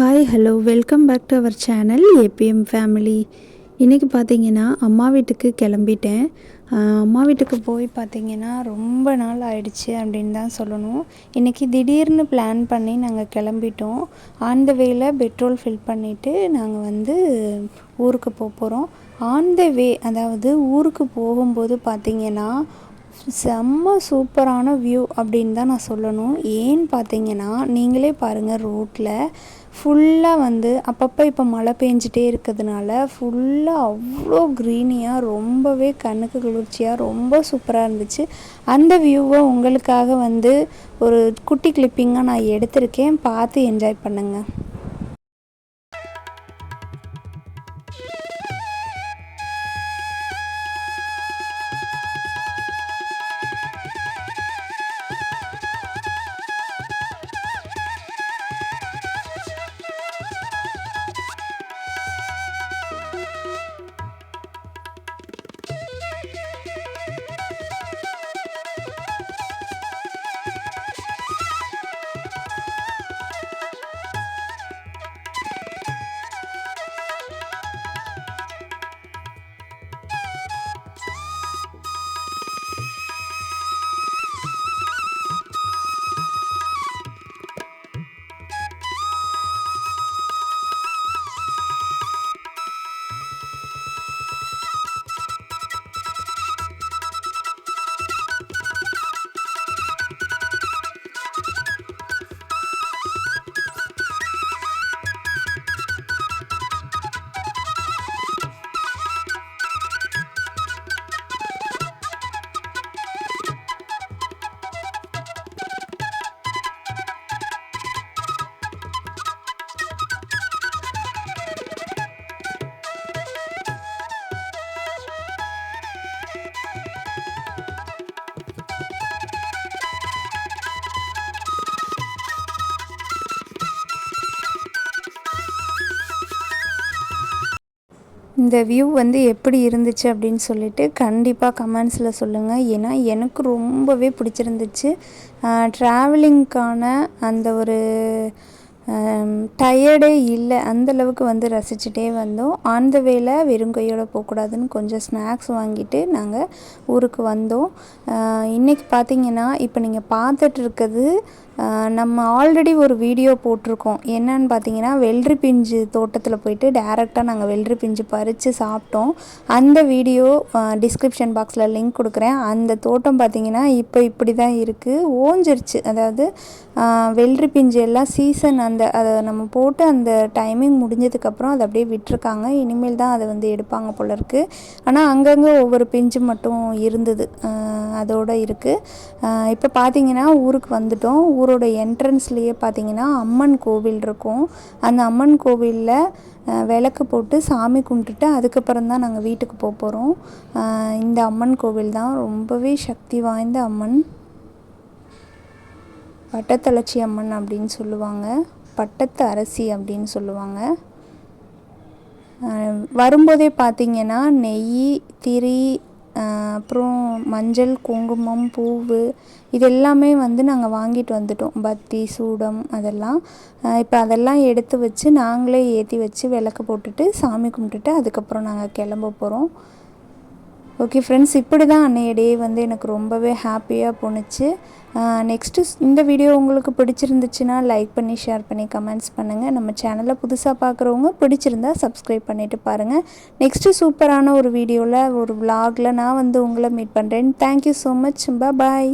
Hi hello welcome back to our channel ABM family இன்றைக்கி பார்த்தீங்கன்னா அம்மா வீட்டுக்கு கிளம்பிட்டேன். அம்மா வீட்டுக்கு போய் பார்த்தீங்கன்னா ரொம்ப நாள் ஆயிடுச்சு அப்படின்னு தான் சொல்லணும். இன்றைக்கி திடீர்னு பிளான் பண்ணி நாங்கள் கிளம்பிட்டோம். ஆன் த வேல பெட்ரோல் ஃபில் பண்ணிவிட்டு நாங்கள் வந்து ஊருக்கு போக போகிறோம் ஆன் த வே அதாவது ஊருக்கு போகும்போது பார்த்தீங்கன்னா செம்ம சூப்பரான வியூ அப்படின்னு தான் நான் சொல்லணும். ஏன்னு பார்த்தீங்கன்னா நீங்களே பாருங்கள் ரோட்டில் ஃபுல்லாக வந்து அப்பப்போ இப்போ மழை பெஞ்சிட்டே இருக்கிறதுனால ஃபுல்லாக அவ்வளோ க்ரீனியாக ரொம்பவே கண்ணுக்கு குளிர்ச்சியாக ரொம்ப சூப்பராக இருந்துச்சு. அந்த வியூவை உங்களுக்காக வந்து ஒரு குட்டி கிளிப்பிங்காக நான் எடுத்திருக்கேன். பார்த்து என்ஜாய் பண்ணுங்கள் இந்த வியூ வந்து எப்படி இருந்துச்சு அப்படின்னு சொல்லிட்டு கண்டிப்பாக கமெண்ட்ஸில் சொல்லுங்கள் ஏன்னா எனக்கு ரொம்பவே பிடிச்சிருந்துச்சு. ட்ராவலிங்க்கான அந்த ஒரு டயர்டே இல்லை அந்தளவுக்கு வந்து ரசிச்சுட்டே வந்தோம். ஆன் த வேல வெறும் கையோடு போகக்கூடாதுன்னு கொஞ்சம் ஸ்நாக்ஸ் வாங்கிட்டு நாங்கள் ஊருக்கு வந்தோம். இன்றைக்கி பார்த்தீங்கன்னா இப்போ நீங்கள் பார்த்துட்டு இருக்கிறது நம்ம ஆல்ரெடி ஒரு வீடியோ போட்டிருக்கோம். என்னன்னு பார்த்தீங்கன்னா வெள்ளரி பிஞ்சு தோட்டத்தில் போயிட்டு டேரெக்டாக நாங்கள் வெள்ளரி பிஞ்சு பறித்து சாப்பிட்டோம். அந்த வீடியோ டிஸ்கிரிப்ஷன் பாக்ஸில் லிங்க் கொடுக்குறேன். அந்த தோட்டம் பார்த்தீங்கன்னா இப்போ இப்படி தான் இருக்குது ஓஞ்சிருச்சு. அதாவது வெள்ளரி பிஞ்சு எல்லாம் சீசன் அந்த அதை நம்ம போட்டு அந்த டைமிங் முடிஞ்சதுக்கப்புறம் அதை அப்படியே விட்டுருக்காங்க. இனிமேல் தான் அதை வந்து எடுப்பாங்க போல இருக்குது ஆனால் அங்கங்கே ஒவ்வொரு பிஞ்சு மட்டும் இருந்தது. அதோடு இருக்குது இப்போ பார்த்தீங்கன்னா ஊருக்கு வந்துட்டோம். ஊரோட என்ட்ரன்ஸ்லேயே பார்த்தீங்கன்னா அம்மன் கோவில் இருக்கும். அந்த அம்மன் கோவிலில் விளக்கு போட்டு சாமி கும்பிட்டுட்டு அதுக்கப்புறம் தான் நாங்கள் வீட்டுக்கு போக போகிறோம் இந்த அம்மன் கோவில் தான் ரொம்பவே சக்தி வாய்ந்த அம்மன். பட்டத்தளச்சி அம்மன் அப்படின்னு சொல்லுவாங்க. பட்டத்து அரசி அப்படின்னு சொல்லுவாங்க. வரும்போதே பார்த்தீங்கன்னா நெய் திரி அப்புறம் மஞ்சள் குங்குமம் பூவு இது எல்லாமே வந்து நாங்கள் வாங்கிட்டு வந்துட்டோம். பத்தி சூடம் அதெல்லாம். இப்போ அதெல்லாம் எடுத்து வச்சு நாங்களே ஏற்றி வச்சு விளக்கு போட்டுட்டு சாமி கும்பிட்டுட்டு அதுக்கப்புறம் நாங்கள் கிளம்ப போகிறோம் ஓகே ஃப்ரெண்ட்ஸ் இப்படி தான் அன்னைய டே வந்து எனக்கு ரொம்பவே ஹாப்பியாக போணுச்சு. நெக்ஸ்ட்டு இந்த வீடியோ உங்களுக்கு பிடிச்சிருந்துச்சுன்னா லைக் பண்ணி ஷேர் பண்ணி கமெண்ட்ஸ் பண்ணுங்கள் நம்ம சேனலை புதுசாக பார்க்குறவங்க பிடிச்சிருந்தா சப்ஸ்கிரைப் பண்ணிவிட்டு பாருங்கள் நெக்ஸ்ட்டு சூப்பரான ஒரு வீடியோவில் ஒரு விலாகில் நான் வந்து உங்களை மீட் பண்ணுறேன் தேங்க்யூ ஸோ மச் பாய்